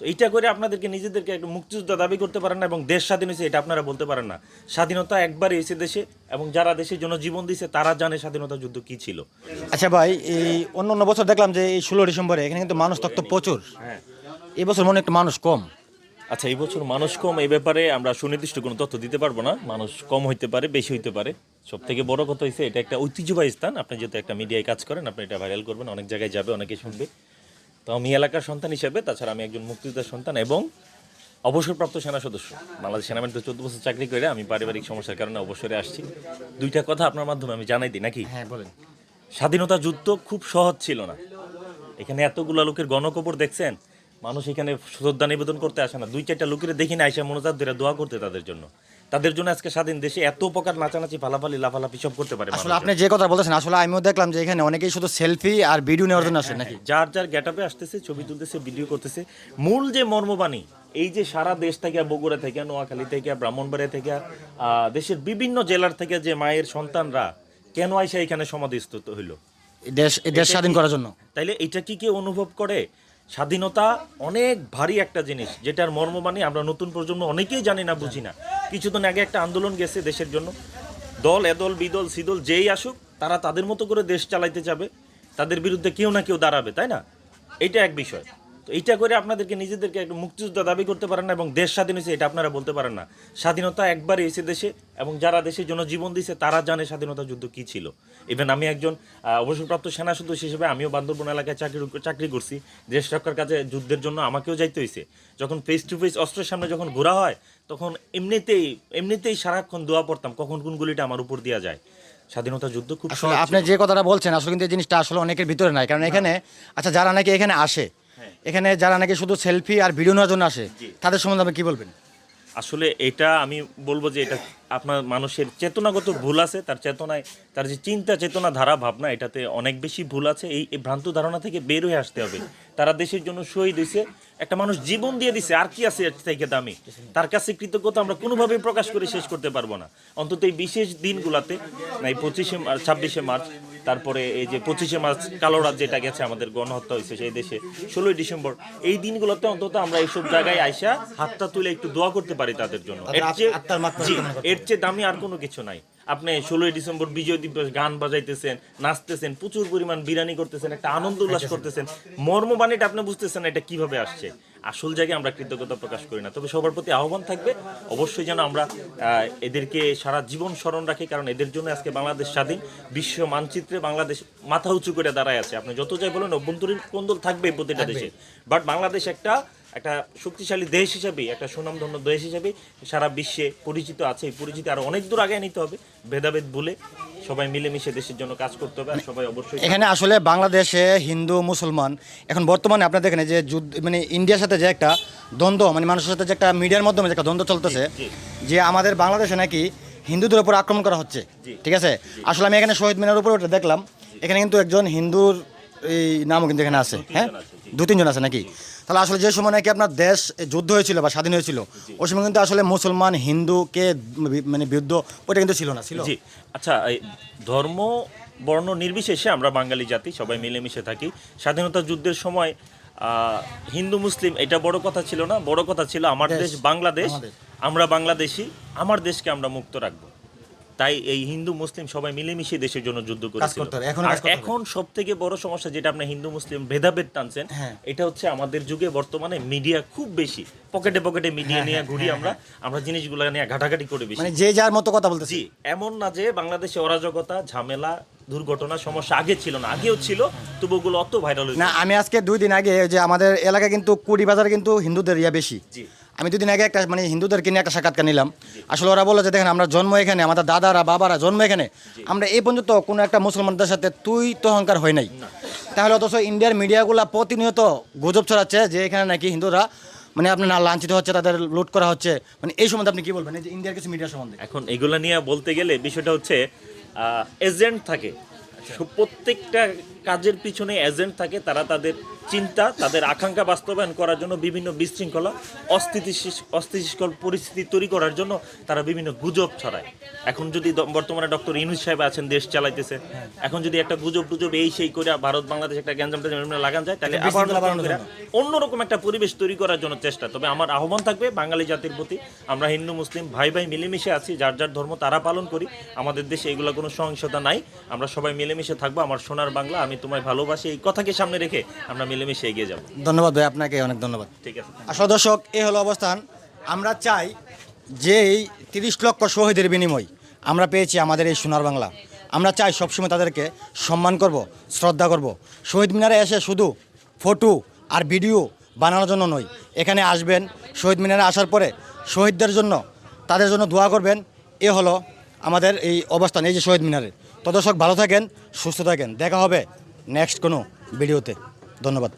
তো এইটা করে আপনাদেরকে নিজেদেরকে একটু মুক্তিযোদ্ধা দাবি করতে পারেন না এবং দেশ স্বাধীন হয়েছে এটা আপনারা বলতে পারেন না। স্বাধীনতা একবারই এসে দেশে এবং যারা দেশের জন্য জীবন দিয়েছে তারা জানে স্বাধীনতা যুদ্ধ কি ছিল। আচ্ছা ভাই এই অন্য অন্য বছর দেখলাম যে এই ষোলো ডিসেম্বরে এখানে কিন্তু মানুষ তত্ত্ব প্রচুর। হ্যাঁ। এই বছর মনে একটু মানুষ কম। আচ্ছা এই বছর মানুষ কম এই ব্যাপারে আমরা সুনির্দিষ্ট কোনো তথ্য দিতে পারব না। মানুষ কম হইতে পারে বেশি হইতে পারে। সব থেকে বড় কথা হয়েছে এটা একটা ঐতিহ্যবাহী স্থান। আপনি যেহেতু একটা মিডিয়ায় কাজ করেন আপনি এটা ভাইরাল করবেন অনেক জায়গায় যাবে অনেকে শুনবে। তো আমি এলাকার সন্তান হিসেবে তাছাড়া আমি একজন মুক্তিযোদ্ধার সন্তান এবং অবসরপ্রাপ্ত সেনা সদস্য। বাংলাদেশ সেনাবাহিনীতে চোদ্দ বছর চাকরি করে আমি পারিবারিক সমস্যার কারণে অবসরে আসছি। দুইটা কথা আপনার মাধ্যমে আমি জানাই দিই নাকি? হ্যাঁ বলেন। স্বাধীনতা যুদ্ধ খুব সহজ ছিল না। এখানে এতগুলা লোকের গণকবর দেখছেন মানুষ এখানে শ্রদ্ধা নিবেদন করতে আসে না। দুই চারটা লোকের দেখি না আইসা মনোজাত ধরে দোয়া করতে তাদের জন্য। তাদের জন্য আজকে স্বাধীন দেশে এত প্রকার নাচানাচি ফালাফালি লাফালাফি সব করতে পারে আসলে আপনি যে কথা বলতেছেন আসলে আমিও দেখলাম যে এখানে অনেকেই শুধু সেলফি আর ভিডিও নেওয়ার জন্য আসেন নাকি? যার যার গেটআপে আসতেছে ছবি তুলতেছে ভিডিও করতেছে। মূল যে মর্মবাণী এই যে সারা দেশ থেকে বগুড়া থেকে নোয়াখালী থেকে ব্রাহ্মণবাড়িয়া থেকে দেশের বিভিন্ন জেলার থেকে যে মায়ের সন্তানরা কেন আইসা এখানে সমাধিস্থিত হইল? দেশ দেশ স্বাধীন করার জন্য। তাইলে এটা কি কেউ অনুভব করে? স্বাধীনতা অনেক ভারী একটা জিনিস, যেটার মর্মবাণী আমরা নতুন প্রজন্ম অনেকেই জানি না, বুঝি না। কিছুদিন আগে একটা আন্দোলন গেছে দেশের জন্য। দল, এদল, বিদল, সিদল যেই আসুক, তারা তাদের মতো করে দেশ চালাইতে যাবে। তাদের বিরুদ্ধে কেউ না কেউ দাঁড়াবে, তাই না? এটা এক বিষয়। তো এইটা করে আপনাদেরকে নিজেদেরকে একটু মুক্তিযোদ্ধা দাবি করতে পারেন না এবং দেশ স্বাধীন হয়েছে এটা আপনারা বলতে পারেন না। স্বাধীনতা একবারই এসে দেশে এবং যারা দেশের জন্য জীবন দিয়েছে তারা জানে স্বাধীনতা যুদ্ধ কি ছিল। ইভেন আমি একজন অবসরপ্রাপ্ত সেনা সদস্য হিসেবে আমিও বান্দরবন এলাকায় চাকরি চাকরি করছি। দেশ রক্ষার কাজে যুদ্ধের জন্য আমাকেও যাইতে হয়েছে যখন ফেস টু ফেস অস্ত্রের সামনে যখন ঘোরা হয় তখন এমনিতেই এমনিতেই সারাক্ষণ দোয়া পড়তাম কখন কোন গুলিটা আমার উপর দেওয়া যায়। স্বাধীনতা যুদ্ধ খুব আপনি যে কথাটা বলছেন আসলে কিন্তু এই জিনিসটা আসলে অনেকের ভিতরে নাই। কারণ এখানে আচ্ছা যারা নাকি এখানে আসে এখানে যারা নাকি শুধু সেলফি আর ভিডিও নেওয়ার জন্য আসে তাদের সম্বন্ধে আপনি কি বলবেন? আসলে এটা আমি বলব যে এটা আপনার মানুষের চেতনাগত ভুল আছে তার চেতনায় তার যে চিন্তা চেতনা ধারা ভাবনা এটাতে অনেক বেশি ভুল আছে। এই ভ্রান্ত ধারণা থেকে বের হয়ে আসতে হবে। তারা দেশের জন্য শহীদ হয়েছে একটা মানুষ জীবন দিয়ে দিছে আর কি আছে এর থেকে দামি? তার কাছে কৃতজ্ঞতা আমরা কোনোভাবেই প্রকাশ করে শেষ করতে পারব না। অন্তত এই বিশেষ দিনগুলাতে এই পঁচিশে ছাব্বিশে মার্চ তারপরে এই যে পঁচিশে মার্চ কালো রাত যেটা গেছে আমাদের গণহত্যা হয়েছে সেই দেশে ষোলোই ডিসেম্বর এই দিনগুলোতে অন্তত আমরা এইসব জায়গায় আইসা হাতটা তুলে একটু দোয়া করতে পারি তাদের জন্য। এর চেয়ে এর চেয়ে দামি আর কোনো কিছু নাই। আপনি ষোলোই ডিসেম্বর বিজয় দিবস গান বাজাইতেছেন নাচতেছেন প্রচুর পরিমাণ বিরানি করতেছেন একটা আনন্দ উল্লাস করতেছেন। মর্মবাণীটা আপনি বুঝতেছেন এটা কীভাবে আসছে? আসল জায়গায় আমরা কৃতজ্ঞতা প্রকাশ করি না। তবে সবার প্রতি আহ্বান থাকবে অবশ্যই যেন আমরা এদেরকে সারা জীবন স্মরণ রাখি কারণ এদের জন্য আজকে বাংলাদেশ স্বাধীন বিশ্ব মানচিত্রে বাংলাদেশ মাথা উঁচু করে দাঁড়ায় আছে। আপনি যত যাই বলেন অভ্যন্তরীণ কোন্দল থাকবে প্রতিটা দেশে। বাট বাংলাদেশ একটা একটা শক্তিশালী দেশ হিসাবে একটা সুনামধন্য দেশ হিসাবে সারা বিশ্বে পরিচিত আছে। এই পরিচিতি আরও অনেক দূর আগে নিতে হবে। ভেদাভেদ ভুলে সবাই মিলেমিশে দেশের জন্য কাজ করতে হবে আর সবাই অবশ্যই এখানে আসলে বাংলাদেশে হিন্দু মুসলমান এখন বর্তমানে আপনার দেখেন এই যে যুদ্ধ মানে ইন্ডিয়ার সাথে যে একটা দ্বন্দ্ব মানে মানুষের সাথে যে একটা মিডিয়ার মাধ্যমে যে একটা দ্বন্দ্ব চলতেছে যে আমাদের বাংলাদেশে নাকি হিন্দুদের উপর আক্রমণ করা হচ্ছে। ঠিক আছে? আসলে আমি এখানে শহীদ মিনার উপর ওটা দেখলাম। এখানে কিন্তু একজন হিন্দুর এই নামও কিন্তু এখানে আছে। হ্যাঁ? দু তিনজন আছে নাকি? তাহলে আসলে যে সময় নাকি আপনার দেশ যুদ্ধ হয়েছিল বা স্বাধীন হয়েছিল ওই সময় কিন্তু আসলে মুসলমান হিন্দুকে মানে বিরুদ্ধ ওটা কিন্তু ছিল না ছিল? জি। আচ্ছা এই ধর্ম বর্ণ নির্বিশেষে আমরা বাঙালি জাতি সবাই মিলেমিশে থাকি। স্বাধীনতা যুদ্ধের সময় হিন্দু মুসলিম এটা বড় কথা ছিল না? বড় কথা ছিল আমার দেশ বাংলাদেশ আমরা বাংলাদেশি আমার দেশকে আমরা মুক্ত রাখব। তাই এই হিন্দু মুসলিম সবাই মিলেমিশে দেশের জন্য যুদ্ধ করেছিল। এখনও সব থেকে বড় সমস্যা যেটা আপনি হিন্দু মুসলিম ভেদাভেদ টানছেন হ্যাঁ। এটা হচ্ছে আমাদের যুগে বর্তমানে মিডিয়া খুব বেশি। পকেটে পকেটে মিডিয়া নিয়ে ঘুরি আমরা আমরা জিনিসগুলো নিয়ে ঘাটাঘাটি করে বেশি। হ্যাঁ, মানে যে যার মতো কথা বলতেছি। এমন না যে বাংলাদেশে অরাজকতা ঝামেলা দুর্ঘটনা সমস্যা আগে ছিল না। আগেও ছিল তবু ওগুলো অত ভাইরাল না আমি আজকে দুই দিন আগে যে আমাদের এলাকায় কিন্তু কুড়ি বাজার কিন্তু হিন্দুদের ইয়া বেশি। জি। আমি দুদিন আগে একটা মানে হিন্দুদেরকে নিয়ে একটা সাক্ষাৎকার নিলাম। আসলে ওরা বলল যে দেখেন আমরা জন্ম এখানে আমাদের দাদারা বাবারা জন্ম এখানে। আমরা এই পর্যন্ত কোনো একটা মুসলমানদের সাথে তুই তো অহংকার হয় নাই। তাহলে অথচ ইন্ডিয়ার মিডিয়াগুলো প্রতিনিয়ত গুজব ছড়াচ্ছে যে এখানে নাকি হিন্দুরা মানে আপনার না লাঞ্ছিত হচ্ছে তাদের লুট করা হচ্ছে। মানে এই সম্বন্ধে আপনি কি বলবেন? এই যে ইন্ডিয়ার কিছু মিডিয়া সম্বন্ধে। এখন এগুলা নিয়ে বলতে গেলে বিষয়টা হচ্ছে এজেন্ট থাকে। প্রত্যেকটা কাজের পিছনে এজেন্ট থাকে তারা তাদের চিন্তা তাদের আকাঙ্ক্ষা বাস্তবায়ন করার জন্য বিভিন্ন বিশৃঙ্খলা অস্থিতিশীল অস্থিতিশীল পরিস্থিতি তৈরি করার জন্য তারা বিভিন্ন গুজব ছড়ায় এখন যদি বর্তমানে ডক্টর ইনুজ সাহেব আছেন দেশ চালাইতেছে এখন যদি একটা গুজব টুজব এই সেই করে ভারত বাংলাদেশ একটা গ্যাঞ্জাম লাগান যায় তাহলে আবার। অন্যরকম একটা পরিবেশ তৈরি করার জন্য চেষ্টা তবে আমার আহ্বান থাকবে বাঙালি জাতির প্রতি আমরা হিন্দু মুসলিম ভাই ভাই মিলেমিশে আছি যার যার ধর্ম তারা পালন করি আমাদের দেশে এগুলো কোনো সহিংসতা নাই আমরা সবাই মিলেমিশে থাকব আমার সোনার বাংলা আমি তোমায় ভালোবাসি এই কথাকে সামনে রেখে আমরা মিলেমিশে এগিয়ে যাব। ধন্যবাদ ভাই আপনাকে অনেক ধন্যবাদ। ঠিক আছে আসলে দর্শক এই হলো অবস্থান। আমরা চাই যে এই তিরিশ লক্ষ শহীদের বিনিময় আমরা পেয়েছি আমাদের এই সোনার বাংলা। আমরা চাই সবসময় তাদেরকে সম্মান করব শ্রদ্ধা করব। শহীদ মিনারে এসে শুধু ফটো আর ভিডিও বানানোর জন্য নয় এখানে আসবেন শহীদ মিনারে আসার পরে শহীদদের জন্য তাদের জন্য দোয়া করবেন। এ হলো আমাদের এই অবস্থান এই যে শহীদ মিনারে। তো দর্শক ভালো থাকেন সুস্থ থাকেন। দেখা হবে নেক্সট কোনো ভিডিওতে। ধন্যবাদ।